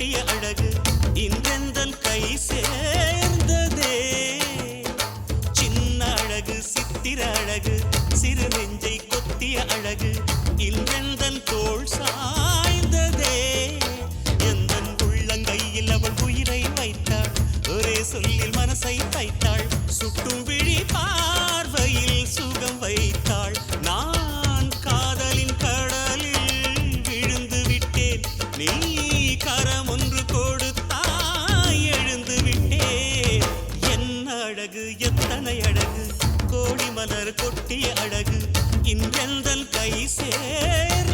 காட்டிய அழகு இன்றெந்தன் கை சே கோடி மலர் கொட்டிய அழகு இன்றெந்தல் கை சேர்ந்ததே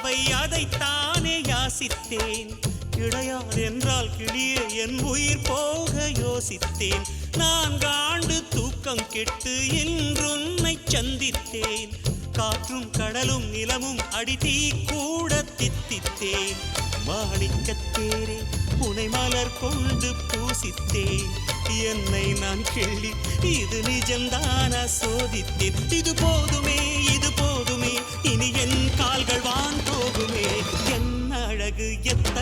பார்வை அதைத்தானே யாசித்தேன். கிடையாது என்றால் கிளியே என் உயிர் போக யோசித்தேன். நான்காண்டு தூக்கம் கெட்டு இன்றுன்னை சந்தித்தேன். காற்றும் கடலும் நிலமும் அடித்தீ கூட தித்தித்தேன். மாணிக்கத்தேரே உனை மலர் கொண்டு பூசித்தேன். என்னை நான் கேள்வி இது நிஜம்தானா சோதித்தேன். இது போதுமே இது போதுமே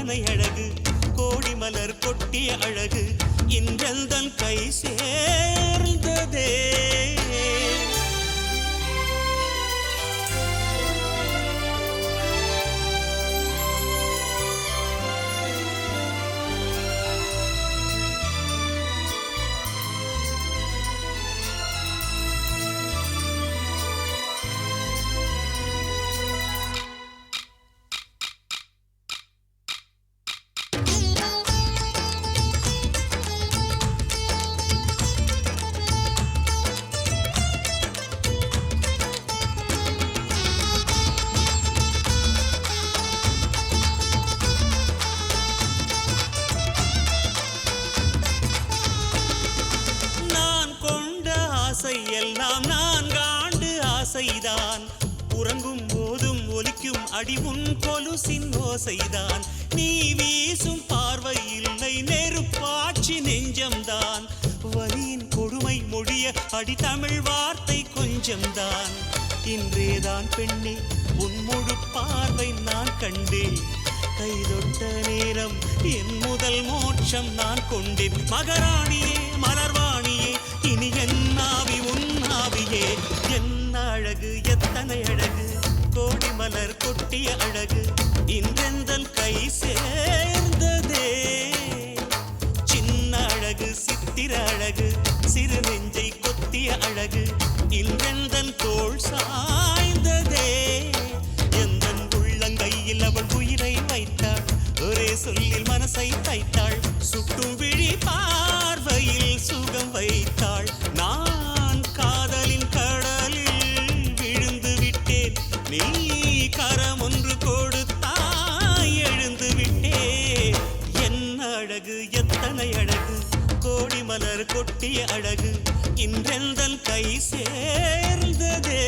எத்தனை அழகு கோடி மலர் கொட்டிய அழகு இன்றல் தன் கை சே ஆசை எல்லாம் நான் காண்டு ஆசைதான். உறங்கும் போதும் ஒலிக்கும் அடிவும் கொலுசின் ஓசைதான். நீ வீசும் பார்வை இல்லை நெருப்பாட்சி நெஞ்சம்தான். வலியின் கொடுமை மொழிய அடி தமிழ் வார்த்தை கொஞ்சம்தான். இன்றேதான் பெண்ணே உன் முழு பார்வை நான் கண்டேன். கைதொட்ட நேரம் என் முதல் மோட்சம் நான் கொண்டேன். மகராணியே மலர் கொட்டிய அழகு இன்றெந்தன் கை சேர்ந்ததே. சின்ன அழகு சித்திர அழகு சிறு நெஞ்சை கொத்திய அழகு இன்றெந்தன் தோல் சாய்ந்ததே. எந்தன் உள்ளங்கையில் அவள் உயிரை வைத்தாள் ஒரே சொல்லில் மனசை தைத்தாள் சுட்டும் விழி பார்வையில் சுகம் வைத்தாள். கரம் ஒன்று கொடுத்தாய் எழுந்து விட்டேன் என்ன அழகு எத்தனை அழகு கோடி மலர் கொட்டிய அழகு இன்றெந்தன் கை சேர்ந்ததே.